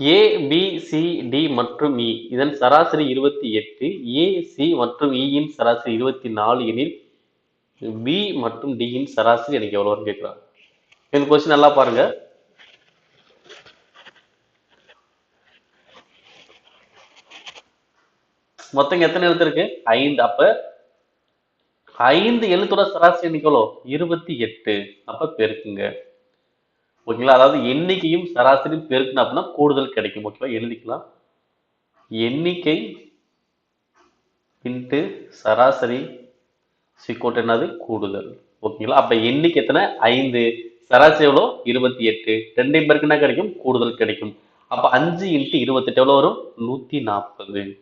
ஏ B C D மற்றும் இ இதன் சராசரி இருபத்தி எட்டு ஏ சி மற்றும் e இயின் சராசரி இருபத்தி நாலு எனில் பி மற்றும் டியின் சராசரி எனக்கு எவ்வளோன்னு கேட்குறாங்க இந்த கொஸ்டின் நல்லா பாருங்க. மொத்தம் எத்தனை எழுத்து இருக்கு? ஐந்து. அப்ப ஐந்து எழுத்தோட சராசரி எண்ணிக்கை எவ்வளோ இருபத்தி எட்டு. அப்ப பெருக்குங்க. ஓகேங்களா? அதாவது எண்ணிக்கையும் சராசரியும் பெருக்கணும் அப்படின்னா கூடுதல் கிடைக்கும். ஓகேவா? எழுதிக்கலாம். எண்ணிக்கை இன்ட்டு சராசரி சிக்கோட் என்னது? கூடுதல். ஓகேங்களா? அப்ப எண்ணிக்கை எத்தனை? ஐந்து. சராசரி எவ்வளோ இருபத்தி எட்டு. ரெண்டையும் பேருக்கு கிடைக்கும்? கூடுதல் கிடைக்கும். அப்ப அஞ்சு இன்ட்டு இருபத்தெட்டு எவ்வளோ வரும்? நூத்தி நாற்பது.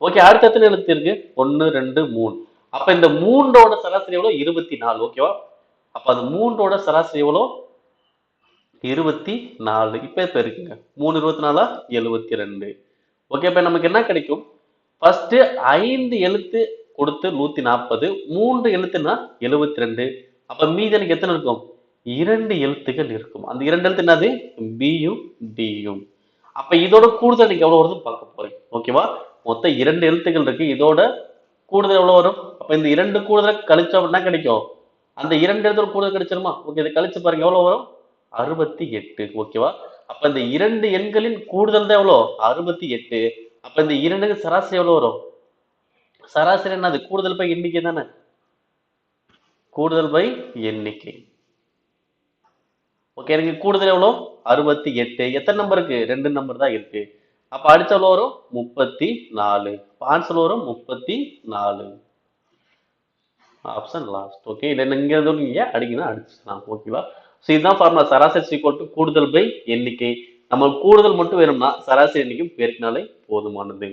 ஓகே அடுத்த எத்தனை எழுத்து இருக்கு? ஒன்னு ரெண்டு மூணு. அப்ப இந்த மூன்றோட சராசரி எவ்வளோ இருபத்தி நாலு. ஓகேவா? அப்ப அது மூன்றோட சராசரி எவ்வளோ இருபத்தி நாலு. இப்போ இப்ப இருக்குங்க? மூணு இருபத்தி நாலா? எழுபத்தி ரெண்டு. ஓகே இப்போ நமக்கு என்ன கிடைக்கும்? ஃபர்ஸ்ட் ஐந்து எழுத்து கொடுத்து நூத்தி நாற்பது மூன்று எழுத்துனா எழுபத்தி ரெண்டு. அப்போ மீதி எனக்கு எத்தனை இருக்கும்? இரண்டு எழுத்துக்கள் இருக்கும். அந்த இரண்டு எழுத்து என்னது? பியும் டியும் அப்போ இதோட கூடுதல் நீங்கள் எவ்வளோ வருதுன்னு பார்க்க போகிறேன் ஓகேவா மொத்தம் இரண்டு எழுத்துக்கள் இருக்கு. இதோட கூடுதல் எவ்வளோ வரும்? அப்போ இந்த இரண்டு கூடுதலை கழிச்சோம் அப்படின்னா கிடைக்கும்? அந்த இரண்டு எழுத்துல கூடுதல் கிடைச்சிருமா? ஓகே இதை கழிச்சு பாருங்க. எவ்வளோ வரும்? அறுபத்தி எட்டு ஓகேவா அப்ப இந்த இரண்டு எண்களின் கூடுதல் தான் எவ்வளோ? அறுபத்தி எட்டு. அப்ப இந்த இரண்டுக்கு சராசரி எவ்வளவு வரும்? சராசரி என்னது கூடுதல் பை எண்ணிக்கை தானே? கூடுதல் பை எண்ணிக்கை. ஓகே எனக்கு கூடுதல் எவ்வளோ? அறுபத்தி எட்டு. எத்தனை நம்பர் இருக்கு? ரெண்டு நம்பர் தான் இருக்கு. அப்ப அடிச்ச எவ்வளோ வரும்? முப்பத்தி நாலு. ஆன்சர் வரும் முப்பத்தி நாலு. ஆப்ஷன் லாஸ்ட் ஓகே இல்லை இங்க இருந்து நீங்க அடிக்கணும் அடிச்சுக்கலாம். ஓகேவா ஸோ இதுதான் ஃபார்முலா சராசரி சீக்வல் கூடுதல் பை எண்ணிக்கை. நம்ம கூடுதல் மட்டும் வேணும்னா சராசரி எண்ணிக்கை பெருக்கினாலே போதுமானது.